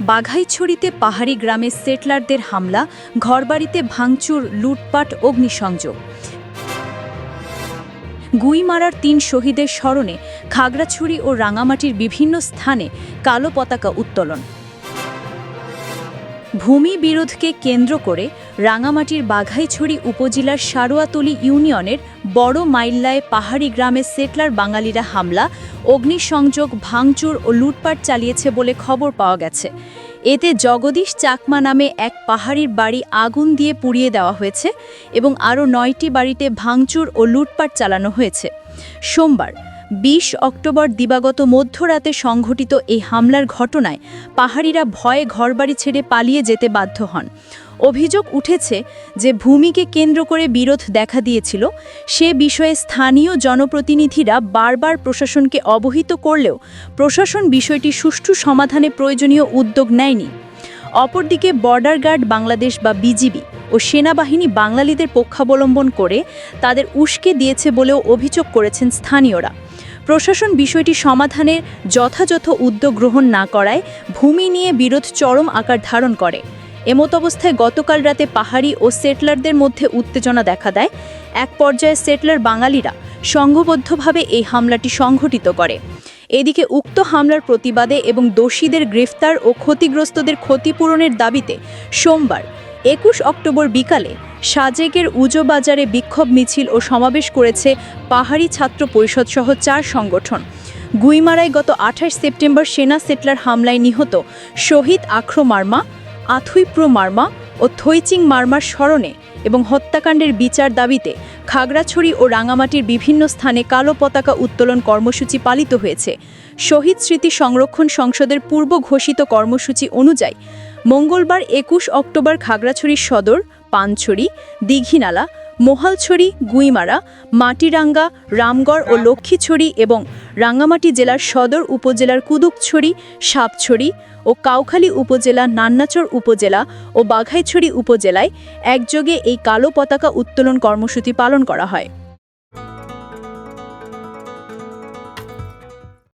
বাঘাইছড়িতে পাহাড়ি গ্রামে সেটলারদের হামলা, ঘরবাড়িতে ভাঙচুর, লুটপাট, অগ্নিসংযোগ। গুইমারার তিন শহীদের স্মরণে খাগড়াছড়ি ও রাঙামাটির বিভিন্ন স্থানে কালো পতাকা উত্তোলন। ভূমি বিরোধকে কেন্দ্র করে রাঙামাটির বাঘাইছড়ি উপজেলার সারোয়াতলি ইউনিয়নের বড় মাইল্লায় পাহাড়ি গ্রামে সেটলার বাঙালিরা হামলা, অগ্নিসংযোগ, ভাঙচুর ও লুটপাট চালিয়েছে বলে খবর পাওয়া গেছে। এতে জগদীশ চাকমা নামে এক পাহাড়ির বাড়ি আগুন দিয়ে পুড়িয়ে দেওয়া হয়েছে এবং আরও নয়টি বাড়িতে ভাঙচুর ও লুটপাট চালানো হয়েছে। সোমবার বিশ অক্টোবর দিবাগত মধ্যরাতে সংঘটিত এই হামলার ঘটনায় পাহাড়িরা ভয়ে ঘরবাড়ি ছেড়ে পালিয়ে যেতে বাধ্য হন। অভিযোগ উঠেছে যে ভূমিকে কেন্দ্র করে বিরোধ দেখা দিয়েছিল। সে বিষয়ে স্থানীয় জনপ্রতিনিধিরা বারবার প্রশাসনকে অবহিত করলেও প্রশাসন বিষয়টি সুষ্ঠু সমাধানে প্রয়োজনীয় উদ্যোগ নেয়নি। অপরদিকে বর্ডার গার্ড বাংলাদেশ বা বিজিবি ও সেনাবাহিনী বাঙালিদের পক্ষাবলম্বন করে তাদের উস্কে দিয়েছে বলেও অভিযোগ করেছেন স্থানীয়রা। প্রশাসন বিষয়টি সমাধানের যথাযথ উদ্যোগ গ্রহণ না করায় ভূমি নিয়ে বিরোধ চরম আকার ধারণ করে। এমত অবস্থায় গতকাল রাতে পাহাড়ি ও সেটলারদের মধ্যে উত্তেজনা দেখা দেয়। এক পর্যায়ে সেটলার বাঙালিরা সংঘবদ্ধভাবে এই হামলাটি সংঘটিত করে। এদিকে উক্ত হামলার প্রতিবাদে এবং দোষীদের গ্রেফতার ও ক্ষতিগ্রস্তদের ক্ষতিপূরণের দাবিতে সোমবার একুশ অক্টোবর বিকালে সাজেকের উজো বাজারে বিক্ষোভ মিছিল ও সমাবেশ করেছে পাহাড়ি ছাত্র পরিষদ সহ চার সংগঠন। গুইমারায় গত আঠাশ সেপ্টেম্বর সেনা সেটলার হামলায় নিহত শহীদ আখরো মার্মা আথুইপ্রো মার্মা ও থৈচিং মার্মার স্মরণে এবং হত্যাকাণ্ডের বিচার দাবিতে খাগড়াছড়ি ও রাঙামাটির বিভিন্ন স্থানে কালো পতাকা উত্তোলন কর্মসূচি পালিত হয়েছে। শহীদ স্মৃতি সংরক্ষণ সংসদের পূর্ব ঘোষিত কর্মসূচি অনুযায়ী মঙ্গলবার একুশ অক্টোবর খাগড়াছড়ি সদর, পানছড়ি, দীঘিনালা, মোহালছড়ি, গুইমারা, মাটিরাঙ্গা, রামগড় ও লক্ষ্মীছড়ি এবং রাঙ্গামাটি জেলার সদর উপজেলার কুদুকছড়ি, সাপছড়ি ও কাউখালী উপজেলা, নান্নাচর উপজেলা ও বাঘাইছড়ি উপজেলায় একযোগে এই কালো পতাকা উত্তোলন কর্মসূচি পালন করা হয়।